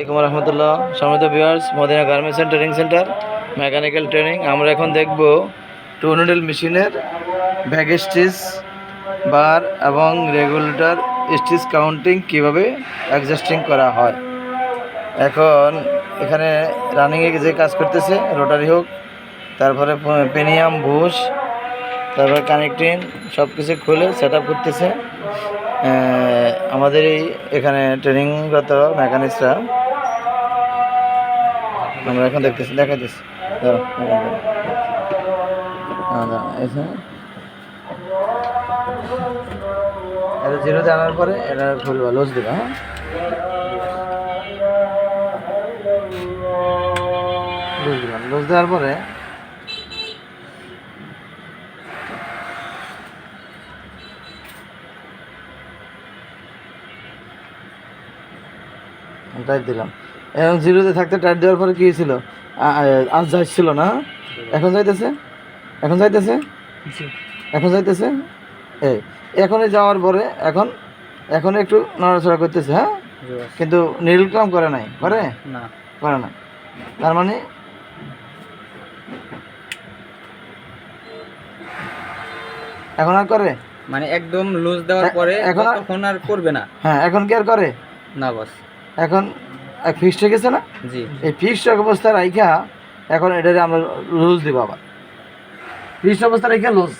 আসসালামাইকুম রহমতুল্লাহ। সমিত বিয়ার্স Madina garments and training centre mechanical training আমরা এখন দেখব টু নিডল মেশিনের ব্যাগ স্টিচ বার এবং রেগুলেটর স্টিচ কাউন্টিং কীভাবে অ্যাডজাস্টিং করা হয়। এখন এখানে রানিংয়ে যে কাজ করতেছে রোটারি হোক তারপরে পেনিয়াম বুশ তারপরে কানেক্টিং সব কিছু খুলে সেট করতেছে। আমাদের এই এখানে ট্রেনিংরত মেকানিক্সরা আমরা এখন দেখতেছি। হ্যাঁ, দাঁড়াও, এখানে। এটা জিরোতে আনার পরে এটা খুলবা লুজ দিবা হ্যাঁ লুজ দেওয়ার পরে টাইট দিলাম এবং জিরোতে থাকতে টাইট দেওয়ার পরে কি হয়েছিল? আজ যাচ্ছিল না? এখন যাইতেছে? এখন যাইতেছে? এখন যাইতেছে? এই এখনই যাওয়ার পরে এখন এখন একটু নড়াচড়া করতেছে হ্যাঁ? কিন্তু নীল কাম করে নাই করে? না। করে না। তার মানে এখন আর করে? মানে একদম লুজ দেওয়ার পরে এখন আর করবে না? হ্যাঁ এখন কি আর করে? না বস। এখন ফিক্সড হয়ে গেছে না? জি। এই ফিক্সড অবস্থা রাইখা এখন এটারে আমরা লুজ দিব আবার। ফিক্সড অবস্থা রাইখা লুজ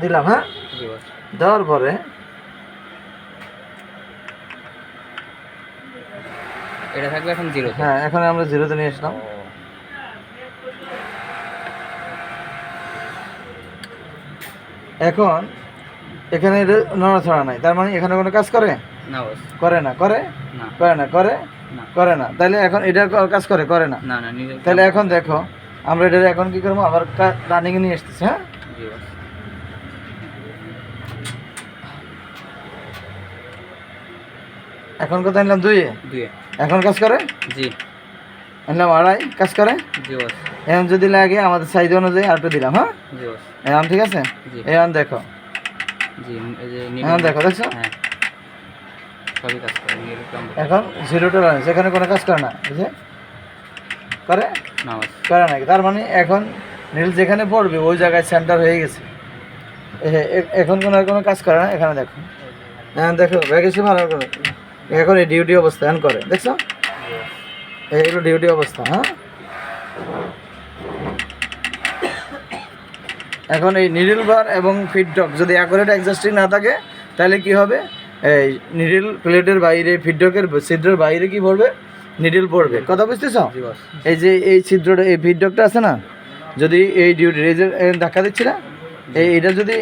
দিলাম হ্যাঁ? দেওয়ার পরে এটা থাকবে এখন জিরো হ্যাঁ এখন আমরা জিরোতে নিয়ে আসলাম। এখন এখানে এটা নড়াচড়া নাই। তার মানে এখানে কোনো কাজ করে? করে না করে? না। করে না করে? না। করে না। তাহলে এখন এটা কাজ করে করে না? না না তাহলে এখন দেখো আমরা এটা এখন কি করব? আবার রানিং নিয়ে আসতেছি হ্যাঁ? এখন কত আনলাম? দুই এখন কাজ করে? জি। আনলাম আড়াই। কাজ করে? জি বস। এখন যদি লাগে আমাদের সাইজ অনুযায়ী আরেকটু দিলাম হ্যাঁ? জি বস। এখন ঠিক আছে? জি। এখন দেখো। জি এখন দেখো দেখছ? হ্যাঁ। সবই কাজ করে এখন জিরো টলারেন্স এখানে কোনো কাজ করে না বুঝে করে? করে না তার মানে এখন নীল যেখানে পড়বে ওই জায়গায় সেন্টার হয়ে গেছে। এখন কোনো আর কোনো কাজ করে না এখানে দেখো। হ্যাঁ দেখো ভ্যাকেন্সি ভালো করে এখন এই ডিউটি অবস্থা এখন করে দেখছ? এইগুলো ডিউটি অবস্থা হ্যাঁ? এখন এই নিডল বার এবং ফিডডক যদি অ্যাকুরেট অ্যাডজাস্টিং না থাকে তাহলে কি হবে? এই নিডল প্লেটের বাইরে ফিডডকের ছিদ্রের বাইরে কি পড়বে? নিডল পড়বে। কথা বুঝতেছ? এই যে এই ছিদ্রটা এই ফিডডকটা আছে না? যদি এই ডিউটি এই যে ধাক্কা দিচ্ছি না? এই এটা যদি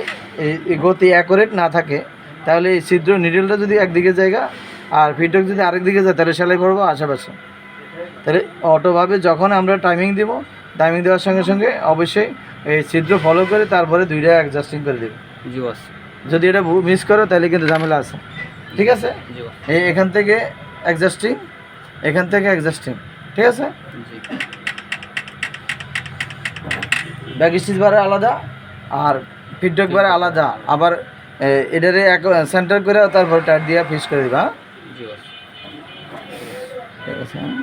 গতি অ্যাকুরেট না থাকে তাহলে এই ছিদ্র নিডলটা যদি একদিকে জায়গা আর ফিডডক যদি আরেক দিকে যায় তাহলে সেলাই পড়ব আশেপাশে। তাহলে অটোভাবে যখন আমরা টাইমিং দিব টাইমিং দেওয়ার সঙ্গে সঙ্গে অবশ্যই এই ছিদ্র ফলো করে তারপরে দুইটা অ্যাডজাস্টিং করে দেবে। জি বস। যদি এটা মিস করো তাহলে কিন্তু ঝামেলা আছে। ঠিক আছে? এই এখান থেকে অ্যাডজাস্টিং এখান থেকে অ্যাডজাস্টিং ঠিক আছে? ব্যাক স্টিচ বারে আলাদা আর ফিডব্যাক বারে আলাদা। আবার এটারে এক সেন্টার করে তারপর টাইট দিয়ে ফিক্স করে দিবা হ্যাঁ? ঠিক আছে হ্যাঁ?